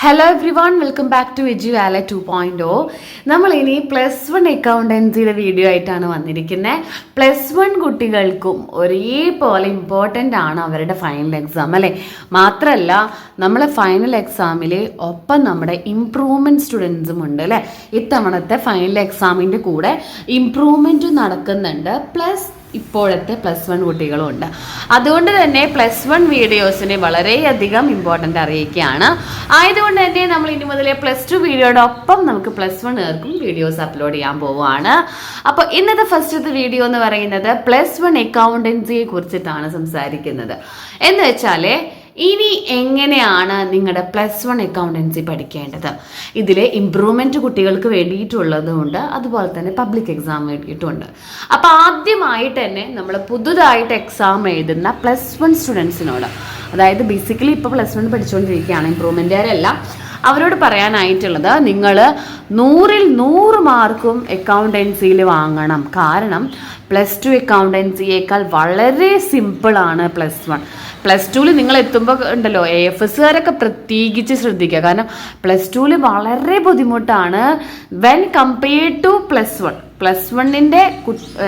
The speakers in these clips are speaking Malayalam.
Hello everyone welcome back to Eduwala two point O നമ്മൾ ഇനി പ്ലസ് വൺ അക്കൗണ്ടൻസിയുടെ വീഡിയോ ആയിട്ടാണ് വന്നിരിക്കുന്നത് പ്ലസ് വൺ കുട്ടികൾക്കും ഒരേപോലെ ഇമ്പോർട്ടന്റ് ആണ് അവരുടെ ഫൈനൽ എക്സാം അല്ലേ? മാത്രമല്ല നമ്മളെ ഫൈനൽ എക്സാമിൽ ഒപ്പം നമ്മുടെ ഇംപ്രൂവ്മെന്റ് സ്റ്റുഡൻസും ഉണ്ട് അല്ലേ? ഇത്തവണത്തെ ഫൈനൽ എക്സാമിന്റെ കൂടെ ഇമ്പ്രൂവ്മെന്റും നടക്കുന്നുണ്ട്. പ്ലസ് ഇപ്പോഴത്തെ പ്ലസ് വൺ കുട്ടികളും ഉണ്ട്. അതുകൊണ്ട് തന്നെ പ്ലസ് വൺ വീഡിയോസിനെ വളരെയധികം ഇമ്പോർട്ടന്റ് അറിയിക്കുകയാണ്. ആയതുകൊണ്ട് തന്നെ നമ്മൾ ഇനി മുതലേ പ്ലസ് ടു വീഡിയോടൊപ്പം നമുക്ക് പ്ലസ് വൺ ഏർക്കും വീഡിയോസ് അപ്ലോഡ് ചെയ്യാൻ പോവുകയാണ്. അപ്പോൾ ഇന്നത്തെ ഫസ്റ്റത്തെ വീഡിയോ എന്ന് പറയുന്നത് പ്ലസ് വൺ അക്കൗണ്ടൻസിയെ കുറിച്ചിട്ടാണ് സംസാരിക്കുന്നത്. എന്ന് വെച്ചാൽ ഇനി എങ്ങനെയാണ് നിങ്ങളുടെ പ്ലസ് വൺ അക്കൗണ്ടൻസി പഠിക്കേണ്ടത്? ഇതിൽ ഇമ്പ്രൂവ്മെന്റ് കുട്ടികൾക്ക് വേണ്ടിയിട്ടുള്ളതുകൊണ്ട് അതുപോലെ തന്നെ പബ്ലിക് എക്സാം വേണ്ടിയിട്ടുമുണ്ട് അപ്പോൾ ആദ്യമായിട്ട് തന്നെ നമ്മൾ പുതുതായിട്ട് എക്സാം എഴുതുന്ന പ്ലസ് വൺ സ്റ്റുഡൻസിനോട് അതായത് ബേസിക്കലി ഇപ്പോൾ പ്ലസ് വൺ പഠിച്ചുകൊണ്ടിരിക്കുകയാണ് ഇമ്പ്രൂവ്മെന്റുകാരെല്ലാം അവരോട് പറയാനായിട്ടുള്ളത് നിങ്ങൾ നൂറിൽ നൂറ് മാർക്കും അക്കൗണ്ടൻസിയിൽ വാങ്ങണം. കാരണം പ്ലസ് ടു അക്കൗണ്ടൻസിയേക്കാൾ വളരെ സിമ്പിളാണ് പ്ലസ് വൺ പ്ലസ് ടുവിൽ നിങ്ങൾ എത്തുമ്പോൾ ഉണ്ടല്ലോ എ എഫ് എസ്സുകാരൊക്കെ പ്രത്യേകിച്ച് ശ്രദ്ധിക്കുക. കാരണം പ്ലസ് ടുവിൽ വളരെ ബുദ്ധിമുട്ടാണ് when compared to plus one plus വണ്ണിന്റെ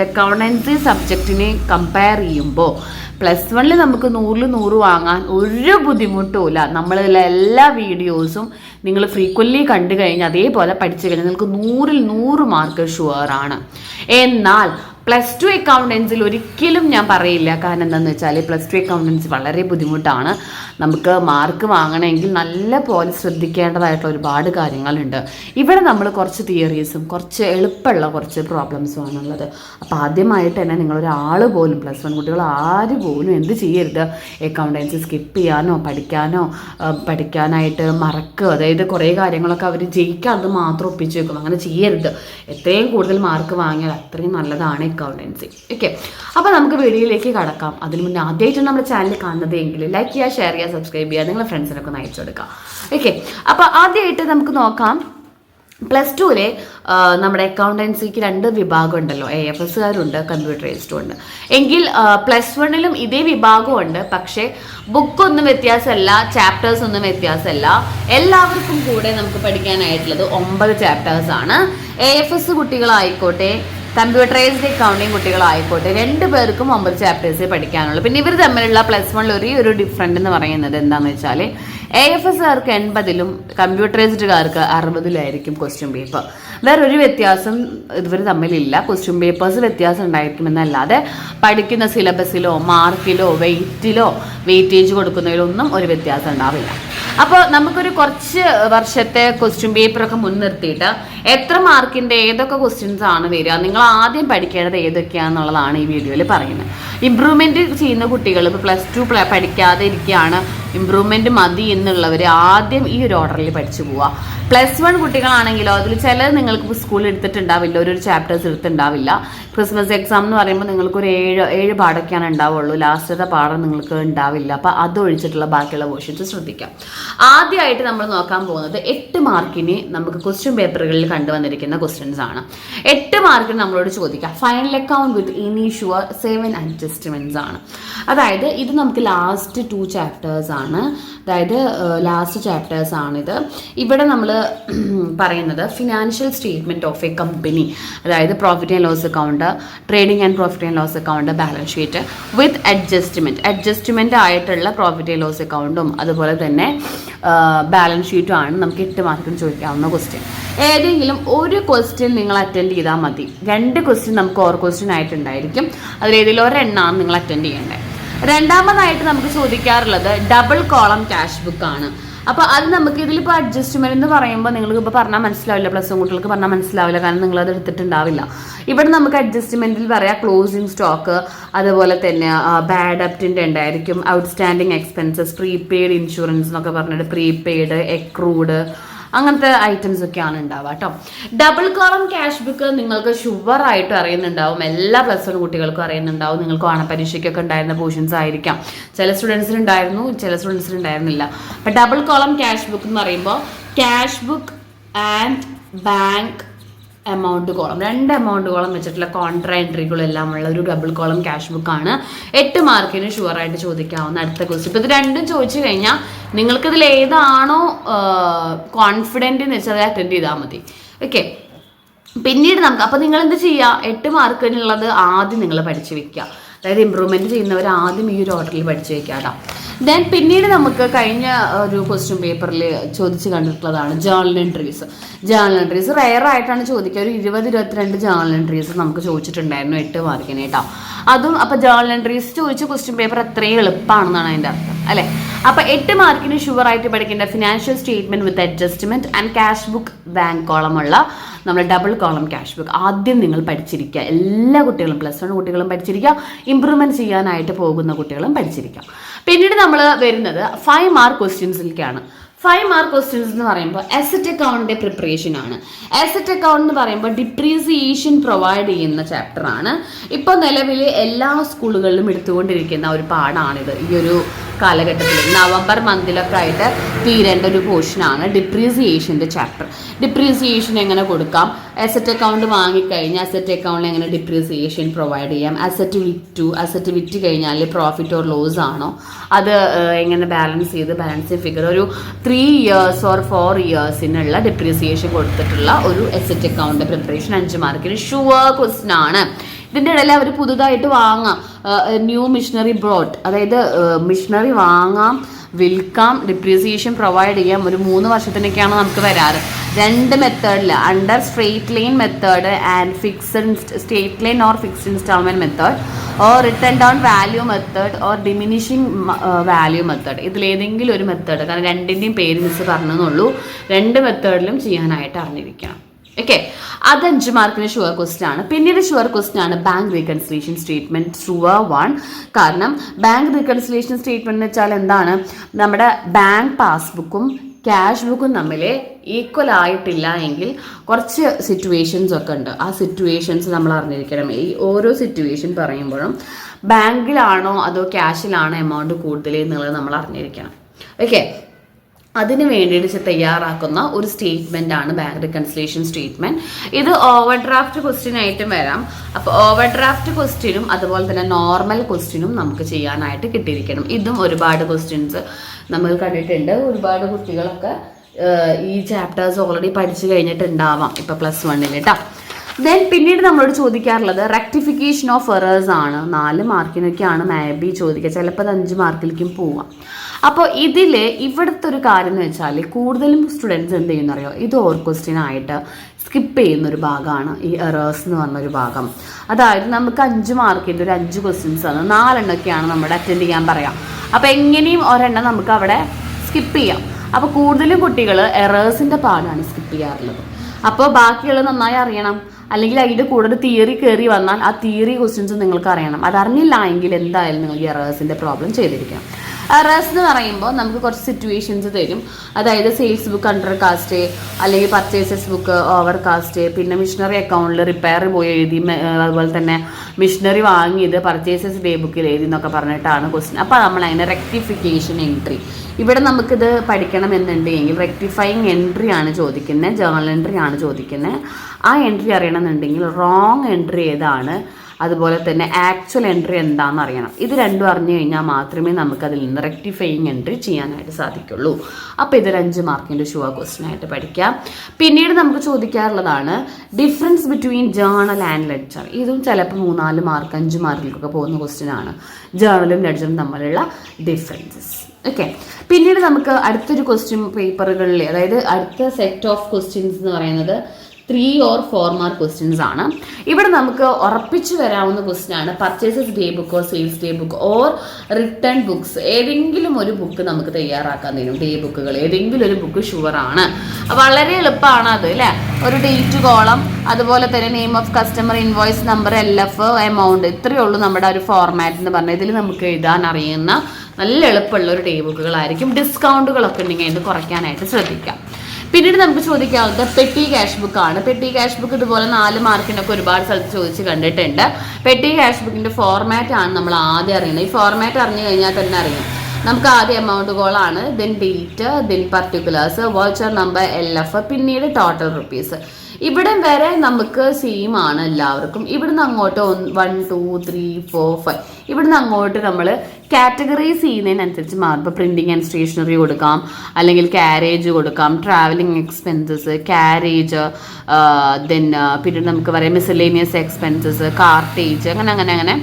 അക്കൗണ്ടൻസി സബ്ജക്റ്റിനെ കമ്പയർ ചെയ്യുമ്പോൾ പ്ലസ് വണ്ണിൽ നമുക്ക് നൂറിൽ നൂറ് വാങ്ങാൻ ഒരു ബുദ്ധിമുട്ടുമില്ല. നമ്മളിതിലെ എല്ലാ വീഡിയോസും നിങ്ങൾ ഫ്രീക്വൻലി കണ്ടു കഴിഞ്ഞാൽ അതേപോലെ പഠിച്ചു കഴിഞ്ഞാൽ നിങ്ങൾക്ക് നൂറിൽ നൂറ് മാർക്ക് ഷുവറാണ് എന്നാൽ പ്ലസ് ടു അക്കൗണ്ടൻസിൽ ഒരിക്കലും ഞാൻ പറയില്ല. കാരണം എന്താണെന്ന് വെച്ചാൽ പ്ലസ് ടു അക്കൗണ്ടൻസി വളരെ ബുദ്ധിമുട്ടാണ്. നമുക്ക് മാർക്ക് വാങ്ങണമെങ്കിൽ നല്ല പോലെ ശ്രദ്ധിക്കേണ്ടതായിട്ടുള്ള ഒരുപാട് കാര്യങ്ങളുണ്ട്. ഇവിടെ നമ്മൾ കുറച്ച് തിയറീസും കുറച്ച് എളുപ്പമുള്ള കുറച്ച് പ്രോബ്ലംസും ആണുള്ളത്. അപ്പോൾ ആദ്യമായിട്ട് തന്നെ നിങ്ങളൊരാൾ പോലും പ്ലസ് വൺ കുട്ടികൾ ആര് പോലും എന്ത് ചെയ്യരുത്? അക്കൗണ്ടൻസി സ്കിപ്പ് ചെയ്യാനോ പഠിക്കാനോ പഠിക്കാനായിട്ട് മറക്കുക അതായത് കുറേ കാര്യങ്ങളൊക്കെ അവർ ജയിക്കാതെ മാത്രം ഒപ്പിച്ച് വെക്കും. അങ്ങനെ ചെയ്യരുത്. എത്രയും കൂടുതൽ മാർക്ക് വാങ്ങിയാൽ അത്രയും നല്ലതാണ്. അക്കൗണ്ടൻസി ഓക്കെ അപ്പോൾ നമുക്ക് വീഡിയോയിലേക്ക് കടക്കാം. അതിന് മുന്നേ ആദ്യമായിട്ട് നമ്മുടെ ചാനൽ കാണുന്നത് എങ്കിൽ ലൈക്ക് ചെയ്യുക ഷെയർ ചെയ്യുക സബ്സ്ക്രൈബ് ചെയ്യുക നിങ്ങളുടെ ഫ്രണ്ട്സിനൊക്കെ ഒന്ന് അയച്ചു കൊടുക്കുക. ഓക്കെ അപ്പോൾ ആദ്യമായിട്ട് നമുക്ക് നോക്കാം. പ്ലസ് ടുവിലെ നമ്മുടെ അക്കൗണ്ടൻസിക്ക് രണ്ട് വിഭാഗം ഉണ്ടല്ലോ. എ എഫ് എസ്സുകാരുണ്ട് കമ്പ്യൂട്ടറൈസ്ഡും ഉണ്ട്. എങ്കിൽ പ്ലസ് വണ്ണിലും ഇതേ വിഭാഗമുണ്ട് പക്ഷേ ബുക്കൊന്നും വ്യത്യാസമല്ല ചാപ്റ്റേഴ്സ് ഒന്നും വ്യത്യാസമല്ല. എല്ലാവർക്കും കൂടെ നമുക്ക് പഠിക്കാനായിട്ടുള്ളത് ഒമ്പത് ചാപ്റ്റേഴ്സാണ് എ എഫ് എസ് കുട്ടികളായിക്കോട്ടെ കമ്പ്യൂട്ടറൈസ്ഡ് അക്കൗണ്ടിങ് കുട്ടികളായിക്കോട്ടെ രണ്ട് പേർക്കും ഒമ്പത് ചാപ്റ്റേഴ്സേ പഠിക്കാനുള്ളൂ. പിന്നെ ഇവർ തമ്മിലുള്ള പ്ലസ് വണ്ണിൽ ഒരേ ഒരു ഡിഫറന്റ് എന്ന് പറയുന്നത് എന്താണെന്ന് വെച്ചാൽ എ എഫ് എസ്സുകാർക്ക് എൺപതിലും കമ്പ്യൂട്ടറൈസ്ഡുകാർക്ക് അറുപതിലായിരിക്കും ക്വസ്റ്റ്യൻ പേപ്പർ വേറെ ഒരു വ്യത്യാസം ഇവർ തമ്മിലില്ല. ക്വസ്റ്റ്യൻ പേപ്പേഴ്സ് വ്യത്യാസം ഉണ്ടായിരിക്കുമെന്നല്ലാതെ പഠിക്കുന്ന സിലബസിലോ മാർക്കിലോ വെയിറ്റിലോ വെയിറ്റേജ് കൊടുക്കുന്നതിലോ ഒന്നും ഒരു വ്യത്യാസം ഉണ്ടാവില്ല. അപ്പോൾ നമുക്കൊരു കുറച്ച് വർഷത്തെ ക്വസ്റ്റ്യൻ പേപ്പറൊക്കെ മുൻനിർത്തിയിട്ട് എത്ര മാർക്കിന്റെ ഏതൊക്കെ ക്വസ്റ്റ്യൻസ് ആണ് വരിക? നിങ്ങൾ ആദ്യം പഠിക്കേണ്ടത് ഏതൊക്കെയാണെന്നുള്ളതാണ് ഈ വീഡിയോയിൽ പറയുന്നത്. ഇമ്പ്രൂവ്മെന്റ് ചെയ്യുന്ന കുട്ടികൾ ഇപ്പോൾ പ്ലസ് ടു പഠിക്കാതെ ഇരിക്കുകയാണ് ഇമ്പ്രൂവ്മെന്റ് മതി എന്നുള്ളവർ ആദ്യം ഈ ഒരു ഓർഡറിൽ പഠിച്ചു പോവുക പ്ലസ് വൺ കുട്ടികളാണെങ്കിലോ അതിൽ ചിലത് നിങ്ങൾക്ക് സ്കൂളിൽ എടുത്തിട്ടുണ്ടാവില്ല ഒരു ചാപ്റ്റേഴ്സ് എടുത്തിട്ടുണ്ടാവില്ല. ക്രിസ്മസ് എക്സാം എന്ന് പറയുമ്പോൾ നിങ്ങൾക്ക് ഒരു ഏഴ് ഏഴ് പാടൊക്കെയാണ് ഉണ്ടാവുള്ളൂ. ലാസ്റ്റത്തെ പാഠം നിങ്ങൾക്ക് ഉണ്ടാവില്ല. അപ്പോൾ അത് ഒഴിച്ചിട്ടുള്ള ബാക്കിയുള്ള പോർഷൻസ് ശ്രദ്ധിക്കാം. ആദ്യമായിട്ട് നമ്മൾ നോക്കാൻ പോകുന്നത് എട്ട് മാർക്കിന് നമുക്ക് ക്വസ്റ്റ്യൻ പേപ്പറുകളിൽ കണ്ടുവന്നിരിക്കുന്ന ക്വസ്റ്റ്യൻസ് ആണ്. എട്ട് മാർക്കിന് നമ്മളോട് ചോദിക്കാം. ഫൈനൽ അക്കൗണ്ട് വിത്ത് ഇനീഷ്യുവർ സെവൻ അഡ്ജസ്റ്റ്മെന്റ്സ് ആണ്. അതായത് ഇത് നമുക്ക് ലാസ്റ്റ് ടു ചാപ്റ്റേഴ്സ് ആണ്. അതായത് ലാസ്റ്റ് ചാപ്റ്റേഴ്സ് ആണിത്. ഇവിടെ നമ്മൾ പറയുന്നത് financial statement of a company അതായത് profit and loss account trading and profit and loss account balance sheet with adjustment adjustment ആയിട്ടുള്ള പ്രോഫിറ്റ് ആൻഡ് ലോസ് അക്കൗണ്ടും അതുപോലെ തന്നെ ബാലൻസ് ഷീറ്റും ആണ്. നമുക്ക് എട്ട് മാർക്കിന് ചോദിക്കാവുന്ന ക്വസ്റ്റ്യൻ ഏതെങ്കിലും ഒരു ക്വസ്റ്റ്യൻ നിങ്ങൾ അറ്റൻഡ് ചെയ്താൽ മതി. രണ്ട് ക്വസ്റ്റ്യൻ നമുക്ക് ഓർ ക്വസ്റ്റ്യൻ ആയിട്ടുണ്ടായിരിക്കും. അതിലേതെങ്കിലും ഒരെണ്ണമാണ് നിങ്ങൾ അറ്റൻഡ് ചെയ്യേണ്ടത്. രണ്ടാമതായിട്ട് നമുക്ക് ചോദിക്കാറുള്ളത് ഡബിൾ കോളം ക്യാഷ് ബുക്ക് ആണ്. അപ്പോൾ അത് നമുക്ക് ഇതിലിപ്പോൾ അഡ്ജസ്റ്റ്മെന്റ് എന്ന് പറയുമ്പോൾ നിങ്ങൾക്ക് ഇപ്പൊ പറഞ്ഞാൽ മനസ്സിലാവില്ല പ്ലസ് വൺ കുട്ടികൾക്ക് പറഞ്ഞാൽ മനസ്സിലാവില്ല കാരണം നിങ്ങൾ അത് എടുത്തിട്ടുണ്ടാവില്ല. ഇവിടെ നമുക്ക് അഡ്ജസ്റ്റ്മെന്റിൽ പറയാം ക്ലോസിംഗ് സ്റ്റോക്ക് അതുപോലെ തന്നെ ബാഡ് അപ്റ്റിന്റെ ഉണ്ടായിരിക്കും ഔട്ട്സ്റ്റാൻഡിങ് എക്സ്പെൻസസ് പ്രീപെയ്ഡ് ഇൻഷുറൻസ് എന്നൊക്കെ പറഞ്ഞിട്ട് പ്രീപെയ്ഡ് എക്രൂഡ് അങ്ങനത്തെ ഐറ്റംസ് ഒക്കെയാണ് ഉണ്ടാവുക കേട്ടോ. ഡബിൾ കോളം ക്യാഷ് ബുക്ക് നിങ്ങൾക്ക് ഷുവർ ആയിട്ട് അറിയുന്നുണ്ടാവും. എല്ലാ പ്ലസ് വൺ കുട്ടികൾക്കും അറിയുന്നുണ്ടാവും. നിങ്ങൾക്ക് ഓണപരീക്ഷയ്ക്കൊക്കെ ഉണ്ടായിരുന്ന പോർഷൻസ് ആയിരിക്കാം. ചില സ്റ്റുഡൻസിന് ഉണ്ടായിരുന്നു ചില സ്റ്റുഡൻസിന് ഉണ്ടായിരുന്നില്ല. അപ്പം ഡബിൾ കോളം ക്യാഷ് ബുക്ക് എന്ന് പറയുമ്പോൾ cash book and bank amount column രണ്ട് എമൗണ്ട് കോളം വെച്ചിട്ടുള്ള കോൺട്രാ എൻട്രികളെല്ലാം ഉള്ള ഒരു ഡബിൾ കോളം ക്യാഷ് ബുക്കാണ് എട്ട് മാർക്കിന് ഷുവറായിട്ട് ചോദിക്കാവുന്ന അടുത്ത ക്വസ്റ്റ്യൻ ഇപ്പോൾ ഇത് രണ്ടും ചോദിച്ചു കഴിഞ്ഞാൽ നിങ്ങൾക്കിതിൽ ഏതാണോ കോൺഫിഡന്റ് എന്ന് വെച്ചാൽ അത് അറ്റൻഡ് ചെയ്താൽ മതി. ഓക്കെ പിന്നീട് നമുക്ക് അപ്പോൾ നിങ്ങൾ എന്ത് ചെയ്യുക എട്ട് മാർക്കിനുള്ളത് ആദ്യം നിങ്ങൾ പഠിച്ചു വെക്കുക. അതായത് ഇമ്പ്രൂവ്മെന്റ് ചെയ്യുന്നവർ ആദ്യം ഈ ഒരു ഓർഡറിൽ പഠിച്ചു വയ്ക്കാതാം ദെൻ പിന്നീട് നമുക്ക് കഴിഞ്ഞ ഒരു ക്വസ്റ്റ്യൻ പേപ്പറിൽ ചോദിച്ചു കണ്ടിട്ടുള്ളതാണ് journal entries journal entries rare ആയിട്ടാണ് ചോദിക്കുക. ഒരു ഇരുപത് ഇരുപത്തിരണ്ട് ജേണൽ എൻട്രീസ് നമുക്ക് ചോദിച്ചിട്ടുണ്ടായിരുന്നു എട്ട് മാർക്കിന് കേട്ടോ അതും അപ്പോൾ ജേണൽ എൻട്രീസ് ചോദിച്ച ക്വസ്റ്റ്യൻ പേപ്പർ അത്രയും എളുപ്പമാണെന്നാണ് അതിന്റെ അർത്ഥം അല്ലേ? അപ്പോൾ എട്ട് മാർക്കിന് ഷുവർ ആയിട്ട് പഠിക്കേണ്ട financial statement with adjustment and cash book bank കോളമുള്ള നമ്മൾ ഡബിൾ കോളം ക്യാഷ് ബുക്ക് ആദ്യം നിങ്ങൾ പഠിച്ചിരിക്കുക. എല്ലാ കുട്ടികളും പ്ലസ് വൺ കുട്ടികളും പഠിച്ചിരിക്കുക. ഇമ്പ്രൂവ്മെന്റ് ചെയ്യാനായിട്ട് പോകുന്ന കുട്ടികളും പഠിച്ചിരിക്കുക. പിന്നീട് നമ്മൾ വരുന്നത് ഫൈവ് മാർക്ക് ക്വസ്റ്റ്യൻസിലേക്കാണ് ഫൈവ് മാർക്ക് ക്വസ്റ്റ്യൻസ് എന്ന് പറയുമ്പോൾ അസറ്റ് അക്കൗണ്ടിന്റെ പ്രിപ്പറേഷൻ ആണ്. അസറ്റ് അക്കൗണ്ട് എന്ന് പറയുമ്പോൾ ഡിപ്രീസിയേഷൻ പ്രൊവൈഡ് ചെയ്യുന്ന ചാപ്റ്റർ ആണ്. ഇപ്പോൾ നിലവിൽ എല്ലാ സ്കൂളുകളിലും എടുത്തുകൊണ്ടിരിക്കുന്ന ഒരു പാഠാണിത്. ഈ ഒരു കാലഘട്ടത്തിൽ നവംബർ മന്തിലൊക്കെ ആയിട്ട് തീരേണ്ട ഒരു പോർഷനാണ് ഡിപ്രീസിയേഷന്റെ ചാപ്റ്റർ ഡിപ്രീസിയേഷൻ എങ്ങനെ കൊടുക്കാം? അസറ്റ് അക്കൗണ്ട് വാങ്ങിക്കഴിഞ്ഞാൽ അസറ്റ് അക്കൗണ്ടിൽ എങ്ങനെ ഡിപ്രീസിയേഷൻ പ്രൊവൈഡ് ചെയ്യാം? അസറ്റ് വിറ്റു അസറ്റ് വിറ്റ് കഴിഞ്ഞാൽ പ്രോഫിറ്റ് ഓർ ലോസ് ആണോ? അത് എങ്ങനെ ബാലൻസ് ചെയ്ത് ബാലൻസ് ഫിഗർ ഒരു ത്രീ ഇയേഴ്സ് ഓർ ഫോർ ഇയേഴ്സിനുള്ള ഡിപ്രീസിയേഷൻ കൊടുത്തിട്ടുള്ള ഒരു അസറ്റ് അക്കൗണ്ട് പ്രിപ്പറേഷൻ അഞ്ച് മാർക്കിന് ഷുവർ ക്വസ്റ്റൻ ആണ്. ഇതിന്റെ ഇടയിൽ അവർ പുതുതായിട്ട് വാങ്ങാം. ന്യൂ മിഷണറി ബ്രോട്ട് അതായത് മിഷണറി വാങ്ങാം വിൽക്കാം ഡിപ്രീസിയേഷൻ പ്രൊവൈഡ് ചെയ്യാം. ഒരു മൂന്ന് വർഷത്തിനൊക്കെയാണ് നമുക്ക് വരാറ്. രണ്ട് മെത്തേഡിൽ under straight line method and fixed straight line or fixed instalment method or written down value method or diminishing value method ഇതിലേതെങ്കിലും ഒരു മെത്തേഡ് കാരണം രണ്ടിന്റെയും പേര് മിസ് പറഞ്ഞതെന്നുള്ളൂ രണ്ട് മെത്തേഡിലും ചെയ്യാനായിട്ട് അറിഞ്ഞിരിക്കണം. ഓക്കെ അത് അഞ്ച് മാർക്കിന് ഷുവർ ക്വസ്റ്റ്യൻ ആണ്. പിന്നീട് ഷുവർ ക്വസ്റ്റ്യൻ ആണ് bank reconciliation statement sure one. കാരണം ബാങ്ക് റീകൺസിലേഷൻ സ്റ്റേറ്റ്മെന്റ് എന്ന് വെച്ചാൽ എന്താണ്? നമ്മുടെ ബാങ്ക് പാസ്ബുക്കും ക്യാഷ് ബുക്കും തമ്മിൽ ഈക്വൽ ആയിട്ടില്ല എങ്കിൽ കുറച്ച് സിറ്റുവേഷൻസ് ഒക്കെ ഉണ്ട്. ആ സിറ്റുവേഷൻസ് നമ്മൾ അറിഞ്ഞിരിക്കണം. ഈ ഓരോ സിറ്റുവേഷൻ പറയുമ്പോഴും ബാങ്കിലാണോ അതോ ക്യാഷിലാണോ എമൗണ്ട് കൂടുതൽ എന്നുള്ളത് നമ്മൾ അറിഞ്ഞിരിക്കണം. ഓക്കെ അതിന് വേണ്ടിയിട്ട് തയ്യാറാക്കുന്ന ഒരു സ്റ്റേറ്റ്മെന്റ് ആണ് ബാങ്ക് റിക്കൺസിലേഷൻ സ്റ്റേറ്റ്മെന്റ് ഇത് ഓവർ ഡ്രാഫ്റ്റ് ക്വസ്റ്റ്യൻ ആയിട്ടും വരാം. അപ്പോൾ ഓവർ ഡ്രാഫ്റ്റ് ക്വസ്റ്റ്യനും അതുപോലെ തന്നെ നോർമൽ ക്വസ്റ്റ്യനും നമുക്ക് ചെയ്യാനായിട്ട് കിട്ടിയിരിക്കണം. ഇതും ഒരുപാട് ക്വസ്റ്റ്യൻസ് നമ്മൾ കണ്ടിട്ടുണ്ട്. ഒരുപാട് കുട്ടികളൊക്കെ ഈ ചാപ്റ്റേഴ്സ് ഓൾറെഡി പഠിച്ചു കഴിഞ്ഞിട്ടുണ്ടാവാം. ഇപ്പൊ പ്ലസ് വണ്ണിൽ കേട്ടോ ദെൻ പിന്നീട് നമ്മളോട് ചോദിക്കാറുള്ളത് റെക്ടിഫിക്കേഷൻ ഓഫ് എറേഴ്സ് ആണ്. നാല് മാർക്കിനൊക്കെയാണ് മേ ബി ചോദിക്കുക. ചിലപ്പോൾ അത് അഞ്ച് മാർക്കിലേക്കും പോവാം. അപ്പോൾ ഇതിൽ ഇവിടുത്തെ ഒരു കാര്യം എന്ന് വെച്ചാൽ കൂടുതലും സ്റ്റുഡൻസ് എന്ത് ചെയ്യുന്നറിയോ ഇത് ഓർ ക്വസ്റ്റ്യൻ ആയിട്ട് സ്കിപ്പ് ചെയ്യുന്ന ഒരു ഭാഗമാണ് ഈ എറേഴ്സ് എന്ന് പറഞ്ഞൊരു ഭാഗം. അതായത് നമുക്ക് അഞ്ച് മാർക്കിന്റെ ഒരു അഞ്ച് ക്വസ്റ്റ്യൻസ് ആണ്. നാലെണ്ണമൊക്കെയാണ് നമ്മുടെ അറ്റൻഡ് ചെയ്യാൻ പറയാം. അപ്പോൾ എങ്ങനെയും ഒരെണ്ണം നമുക്ക് അവിടെ സ്കിപ്പ് ചെയ്യാം. അപ്പോൾ കൂടുതലും കുട്ടികൾ എറേഴ്സിന്റെ പാടാണ് സ്കിപ്പ് ചെയ്യാറുള്ളത്. അപ്പോൾ ബാക്കിയുള്ളത് നന്നായി അറിയണം. അല്ലെങ്കിൽ അതിന്റെ കൂടെ തിയറി കയറി വന്നാൽ ആ തിയറി ക്വസ്റ്റ്യൻസ് നിങ്ങൾക്ക് അറിയണം. അതറിഞ്ഞില്ല എങ്കിൽ എന്തായാലും നിങ്ങൾ ഈ എറേഴ്സിന്റെ പ്രോബ്ലം ചെയ്തിരിക്കണം. എറേഴ്സ് എന്ന് പറയുമ്പോൾ നമുക്ക് കുറച്ച് സിറ്റുവേഷൻസ് തരും. അതായത് സെയിൽസ് ബുക്ക് അണ്ടർ കാസ്റ്റ് അല്ലെങ്കിൽ പർച്ചേസസ് ബുക്ക് ഓവർ കാസ്റ്റ് പിന്നെ മിഷണറി അക്കൗണ്ടിൽ റിപ്പയർ പോയി എഴുതി അതുപോലെ തന്നെ മിഷണറി വാങ്ങിയത് പർച്ചേസസ് ഡേ ബുക്കിൽ എഴുതി എന്നൊക്കെ പറഞ്ഞിട്ടാണ് ക്വസ്റ്റ്യൻ അപ്പോൾ നമ്മൾ അതിനെ റെക്ടിഫിക്കേഷൻ എൻട്രി ഇവിടെ നമുക്കിത് പഠിക്കണമെന്നുണ്ടെങ്കിൽ റെക്ടിഫൈങ് എൻട്രി ആണ് ചോദിക്കുന്നത് ജേണൽ എൻട്രി ആണ് ചോദിക്കുന്നത് ആ എൻട്രി അറിയണമെന്നുണ്ടെങ്കിൽ റോങ് എൻട്രി ഏതാണ്? അതുപോലെ തന്നെ ആക്ച്വൽ എൻട്രി എന്താണെന്ന് അറിയണം. ഇത് രണ്ടും അറിഞ്ഞു കഴിഞ്ഞാൽ മാത്രമേ നമുക്ക് അതിൽ നിന്ന് റെക്ടിഫൈയിങ് എൻട്രി ചെയ്യാനായിട്ട് സാധിക്കുള്ളൂ. അപ്പോൾ ഇതൊരു അഞ്ച് മാർക്കിന്റെ ഷുവർ ക്വസ്റ്റ്യൻ ആയിട്ട് പഠിക്കാം. പിന്നീട് നമുക്ക് ചോദിക്കാറുള്ളതാണ് difference between journal and ledger ഇതും ചിലപ്പോൾ മൂന്നാൽ മാർക്ക് അഞ്ച് മാർക്കിലൊക്കെ പോകുന്ന ക്വസ്റ്റ്യൻ ആണ്. ജേണലും ലെഡ്ജറും തമ്മിലുള്ള ഡിഫറൻസസ് ഓക്കെ പിന്നീട് നമുക്ക് അടുത്തൊരു ക്വസ്റ്റ്യൻ പേപ്പറുകളിൽ അതായത് അടുത്ത സെറ്റ് ഓഫ് ക്വസ്റ്റ്യൻസ് എന്ന് പറയുന്നത് three or four mark questions ആണ്. ഇവിടെ നമുക്ക് ഉറപ്പിച്ചു വരാവുന്ന ക്വസ്റ്റ്യൻ ആണ്. Purchases day book or sales day book or return books ഏതെങ്കിലും ഒരു ബുക്ക് നമുക്ക് തയ്യാറാക്കാൻ തരും. ഡേ ബുക്കുകൾ ഏതെങ്കിലും ഒരു ബുക്ക് ഷുവർ ആണ്. വളരെ എളുപ്പമാണ് അത് അല്ലേ? ഒരു ഡേറ്റ് കോളം അതുപോലെ തന്നെ name of customer invoice number L F amount ഇത്രയേ ഉള്ളൂ നമ്മുടെ ഒരു ഫോർമാറ്റ് എന്ന് പറഞ്ഞാൽ. ഇതിൽ നമുക്ക് എഴുതാൻ അറിയുന്ന നല്ല എളുപ്പമുള്ള ഒരു ഡേ ബുക്കുകളായിരിക്കും ഡിസ്കൗണ്ടുകളൊക്കെ ഉണ്ടെങ്കിൽ ഇത് കുറയ്ക്കാനായിട്ട് ശ്രദ്ധിക്കാം. പിന്നീട് നമുക്ക് ചോദിക്കാവുന്നത് പെട്ടി ക്യാഷ് ബുക്ക് ആണ്. പെട്ടി ക്യാഷ് ബുക്ക് ഇതുപോലെ നാല് മാർക്കിനൊക്കെ ഒരുപാട് സ്ഥലത്ത് ചോദിച്ച് കണ്ടിട്ടുണ്ട്. പെട്ടി ക്യാഷ് ബുക്കിന്റെ ഫോർമാറ്റ് ആണ് നമ്മൾ ആദ്യം അറിയുന്നത്. ഈ ഫോർമാറ്റ് അറിഞ്ഞു കഴിഞ്ഞാൽ തന്നെ അറിയാം. നമുക്ക് ആദ്യം amount കോളാണ് then date then particulars voucher number L F പിന്നീട് ടോട്ടൽ റുപ്പീസ് ഇവിടെ വരെ നമുക്ക് സെയിം ആണ് എല്ലാവർക്കും. ഇവിടുന്ന് അങ്ങോട്ട് one two three four five ഇവിടുന്ന് അങ്ങോട്ട് നമ്മൾ കാറ്റഗറൈസ് ചെയ്യുന്നതിനനുസരിച്ച് മാറും ഇപ്പോൾ പ്രിന്റിങ് ആൻഡ് സ്റ്റേഷനറി കൊടുക്കാം. അല്ലെങ്കിൽ ക്യാരേജ് കൊടുക്കാം. ട്രാവലിംഗ് എക്സ്പെൻസസ് ക്യാരേജ് ദെൻ പിന്നെ നമുക്ക് പറയാം മിസലേനിയസ് എക്സ്പെൻസസ് കാർട്ടേജ് അങ്ങനെ അങ്ങനെ അങ്ങനെ.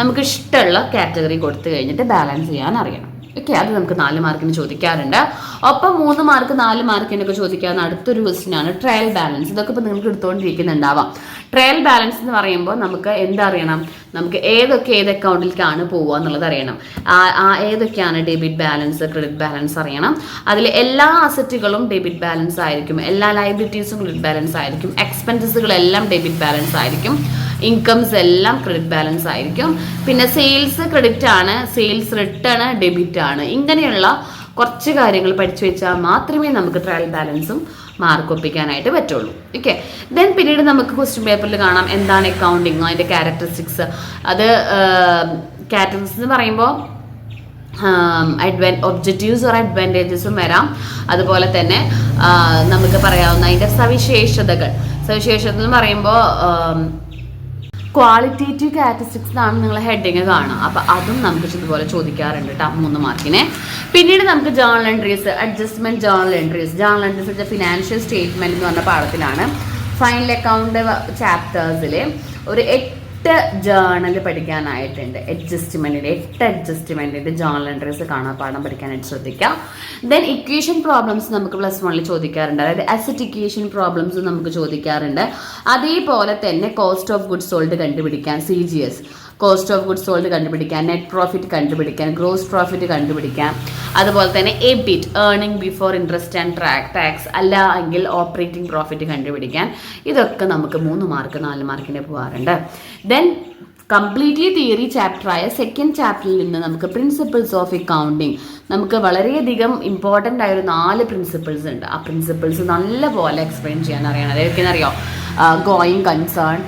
നമുക്ക് ഇഷ്ടമുള്ള കാറ്റഗറി കൊടുത്തു കഴിഞ്ഞിട്ട് ബാലൻസ് ചെയ്യാൻ അറിയണം. ഓക്കെ അത് നമുക്ക് നാല് മാർക്കിന് ചോദിക്കാറുണ്ട്. ഒപ്പം മൂന്ന് മാർക്ക് നാല് മാർക്കിനൊക്കെ ചോദിക്കാവുന്ന അടുത്തൊരു ക്വസ്റ്റ്യൻ ആണ് ട്രയൽ ബാലൻസ്. ഇതൊക്കെ ഇപ്പോൾ നിങ്ങൾക്ക് എടുത്തുകൊണ്ടിരിക്കുന്നുണ്ടാവാം. ട്രയൽ ബാലൻസ് എന്ന് പറയുമ്പോൾ നമുക്ക് എന്തറിയണം? നമുക്ക് ഏതൊക്കെ ഏത് അക്കൗണ്ടിലേക്കാണ് പോവുക എന്നുള്ളത് അറിയണം. ഏതൊക്കെയാണ് ഡെബിറ്റ് ബാലൻസ് ക്രെഡിറ്റ് ബാലൻസ് അറിയണം. അതിൽ എല്ലാ അസറ്റുകളും ഡെബിറ്റ് ബാലൻസ് ആയിരിക്കും. എല്ലാ ലൈബിലിറ്റീസും ക്രെഡിറ്റ് ബാലൻസ് ആയിരിക്കും. എക്സ്പെൻസസുകളെല്ലാം ഡെബിറ്റ് ബാലൻസ് ആയിരിക്കും. ഇൻകംസ് എല്ലാം ക്രെഡിറ്റ് ബാലൻസ് ആയിരിക്കും. പിന്നെ സെയിൽസ് ക്രെഡിറ്റ് ആണ് സെയിൽസ് റിട്ടേൺ ഡെബിറ്റ് ആണ്. ഇങ്ങനെയുള്ള കുറച്ച് കാര്യങ്ങൾ പഠിച്ചു വെച്ചാൽ മാത്രമേ നമുക്ക് ട്രയൽ ബാലൻസും മാർക്ക് ഒപ്പിക്കാനായിട്ട് പറ്റുള്ളൂ. ഓക്കെ ദെൻ പിന്നീട് നമുക്ക് ക്വസ്റ്റ്യൻ പേപ്പറിൽ കാണാം എന്താണ് അക്കൗണ്ടിങ് അതിന്റെ ക്യാരക്ടറിസ്റ്റിക്സ് അത് ക്യാരക്ടറിസ്റ്റിക്സ് എന്ന് പറയുമ്പോൾ അഡ്വാൻ ഒബ്ജക്റ്റീവ്സ് ഓർ അഡ്വാന്റേജസും വരാം. അതുപോലെ തന്നെ നമുക്ക് പറയാവുന്ന അതിന്റെ സവിശേഷതകൾ. സവിശേഷത എന്ന് പറയുമ്പോൾ ക്വാളിറ്റേറ്റീവ് കാറ്റസ്റ്റിക്സ് ആണ് നിങ്ങൾ ഹെഡിങ് കാണുക. അപ്പോൾ അതും നമുക്ക് ഇതുപോലെ ചോദിക്കാറുണ്ട് കേട്ടോ മൂന്ന് മാർക്കിനെ പിന്നീട് നമുക്ക് journal entries adjustment journal entries journal entries financial statement എന്ന് പറഞ്ഞ പാഠത്തിലാണ്. ഫൈനൽ അക്കൗണ്ട് ചാപ്റ്റേഴ്സിൽ ഒരു എട്ട് ജേണൽ പഠിക്കാനായിട്ടുണ്ട്. അഡ്ജസ്റ്റ്മെന്റിന്റെ എട്ട് അഡ്ജസ്റ്റ്മെന്റിന്റെ ജേണൽ എൻട്രീസ് കാണാൻ പാഠം പഠിക്കാനായിട്ട് ശ്രദ്ധിക്കാം. ദെൻ ഇക്വേഷൻ പ്രോബ്ലംസ് നമുക്ക് പ്ലസ് വണ്ണിൽ ചോദിക്കാറുണ്ട്. അതായത് അസറ്റ് ഇക്വേഷൻ പ്രോബ്ലംസ് നമുക്ക് ചോദിക്കാറുണ്ട്. അതേപോലെ തന്നെ കോസ്റ്റ് ഓഫ് ഗുഡ്സ് സോൾഡ് കണ്ടുപിടിക്കാൻ C G S cost of goods sold കണ്ടുപിടിക്കാം നെറ്റ് പ്രോഫിറ്റ് കണ്ടുപിടിക്കാം ഗ്രോസ് പ്രോഫിറ്റ് കണ്ടുപിടിക്കാം. അതുപോലെ തന്നെ EBIT earning before interest and track tax അല്ല എങ്കിൽ ഓപ്പറേറ്റിംഗ് പ്രോഫിറ്റ് കണ്ടുപിടിക്കാൻ ഇതൊക്കെ നമുക്ക് മൂന്ന് മാർക്ക് നാല് മാർക്കിന് പോകാറുണ്ട് ദെൻ കംപ്ലീറ്റ്ലി തിയറി ചാപ്റ്ററായ സെക്കൻഡ് ചാപ്റ്ററിൽ നിന്ന് നമുക്ക് പ്രിൻസിപ്പിൾസ് ഓഫ് അക്കൗണ്ടിങ് നമുക്ക് വളരെയധികം ഇമ്പോർട്ടന്റ് ആയൊരു നാല് പ്രിൻസിപ്പിൾസ് ഉണ്ട്. ആ പ്രിൻസിപ്പിൾസ് നല്ലപോലെ എക്സ്പ്ലെയിൻ ചെയ്യാൻ അറിയണം. അതൊക്കെയെന്നറിയോ ഗോയിങ് കൺസേൺ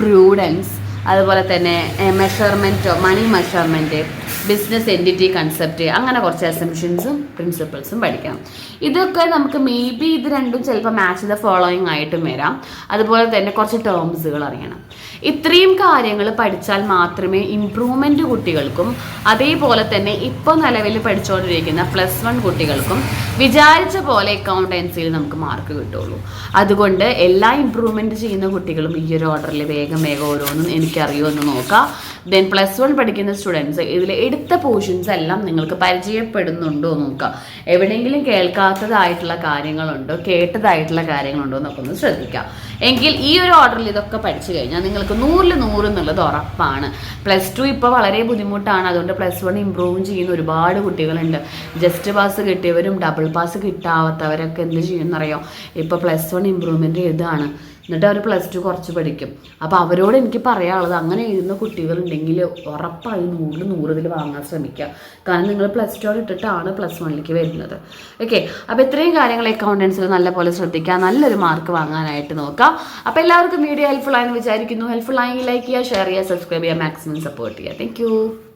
പ്രൂഡൻസ് അതുപോലെ തന്നെ മെഷർമെന്റോ money measurement business entity concept അങ്ങനെ കുറച്ച് അസംഷൻസും പ്രിൻസിപ്പിൾസും പഠിക്കാം. ഇതൊക്കെ നമുക്ക് മേ ബി ഇത് രണ്ടും ചിലപ്പോൾ മാച്ച് ദ ഫോളോയിങ് ആയിട്ടും വരാം. അതുപോലെ തന്നെ കുറച്ച് ടേംസുകൾ അറിയണം. ഇത്രയും കാര്യങ്ങൾ പഠിച്ചാൽ മാത്രമേ ഇമ്പ്രൂവ്മെന്റ് കുട്ടികൾക്കും അതേപോലെ തന്നെ ഇപ്പോൾ നിലവിൽ പഠിച്ചുകൊണ്ടിരിക്കുന്ന പ്ലസ് വൺ കുട്ടികൾക്കും വിചാരിച്ച പോലെ അക്കൗണ്ടൻസിയിൽ നമുക്ക് മാർക്ക് കിട്ടുള്ളൂ. അതുകൊണ്ട് എല്ലാ ഇമ്പ്രൂവ്മെന്റ് ചെയ്യുന്ന കുട്ടികളും ഈ ഒരു ഓർഡറിൽ വേഗം വേഗം ഓരോന്നും എനിക്കറിയുമെന്ന് നോക്കാം. ദെൻ പ്ലസ് വൺ പഠിക്കുന്ന സ്റ്റുഡൻസ് ഇതിൽ എടുത്ത പോർഷൻസ് എല്ലാം നിങ്ങൾക്ക് പരിചയപ്പെടുന്നുണ്ടോ എന്ന് നോക്കാം എവിടെയെങ്കിലും കേൾക്കാത്തതായിട്ടുള്ള കാര്യങ്ങളുണ്ടോ കേട്ടതായിട്ടുള്ള കാര്യങ്ങളുണ്ടോ എന്നൊക്കെ ഒന്ന് ശ്രദ്ധിക്കുക. എങ്കിൽ ഈ ഒരു ഓർഡറിൽ ഇതൊക്കെ പഠിച്ചു കഴിഞ്ഞാൽ നിങ്ങൾക്ക് നൂറിൽ നൂറ് എന്നുള്ളത് ഉറപ്പാണ്. പ്ലസ് ടു ഇപ്പോൾ വളരെ ബുദ്ധിമുട്ടാണ്. അതുകൊണ്ട് പ്ലസ് വൺ ഇമ്പ്രൂവ് ചെയ്യുന്ന ഒരുപാട് കുട്ടികളുണ്ട്. ജസ്റ്റ് പാസ് കിട്ടിയവരും ഡബിൾ പാസ് കിട്ടാത്തവരൊക്കെ എന്ത് ചെയ്യുമെന്നറിയോ ഇപ്പോൾ പ്ലസ് വൺ ഇമ്പ്രൂവ്മെന്റ് എഴുതാണ് എന്നിട്ട് അവർ പ്ലസ് ടു കുറച്ച് പഠിക്കും. അപ്പോൾ അവരോട് എനിക്ക് പറയാനുള്ളത് അങ്ങനെ എഴുതുന്ന കുട്ടികളുണ്ടെങ്കിൽ ഉറപ്പായി നൂറിൽ നൂറിൽ വാങ്ങാൻ ശ്രമിക്കുക. കാരണം നിങ്ങൾ പ്ലസ് ടു ഇട്ടിട്ടാണ് പ്ലസ് വണ്ണിലേക്ക് വരുന്നത്. ഓക്കെ അപ്പോൾ ഇത്രയും കാര്യങ്ങൾ അക്കൗണ്ടൻസിൽ നല്ലപോലെ ശ്രദ്ധിക്കുക. നല്ലൊരു മാർക്ക് വാങ്ങാനായിട്ട് നോക്കാം അപ്പോൾ എല്ലാവർക്കും വീഡിയോ ഹെൽപ്ഫുൾ ആയെന്ന് വിചാരിക്കുന്നു. ഹെൽപ്ഫുൾ ആയെങ്കിൽ ലൈക്ക് ചെയ്യുക ഷെയർ ചെയ്യുക സബ്സ്ക്രൈബ് ചെയ്യുക മാക്സിമം സപ്പോർട്ട് ചെയ്യുക. താങ്ക്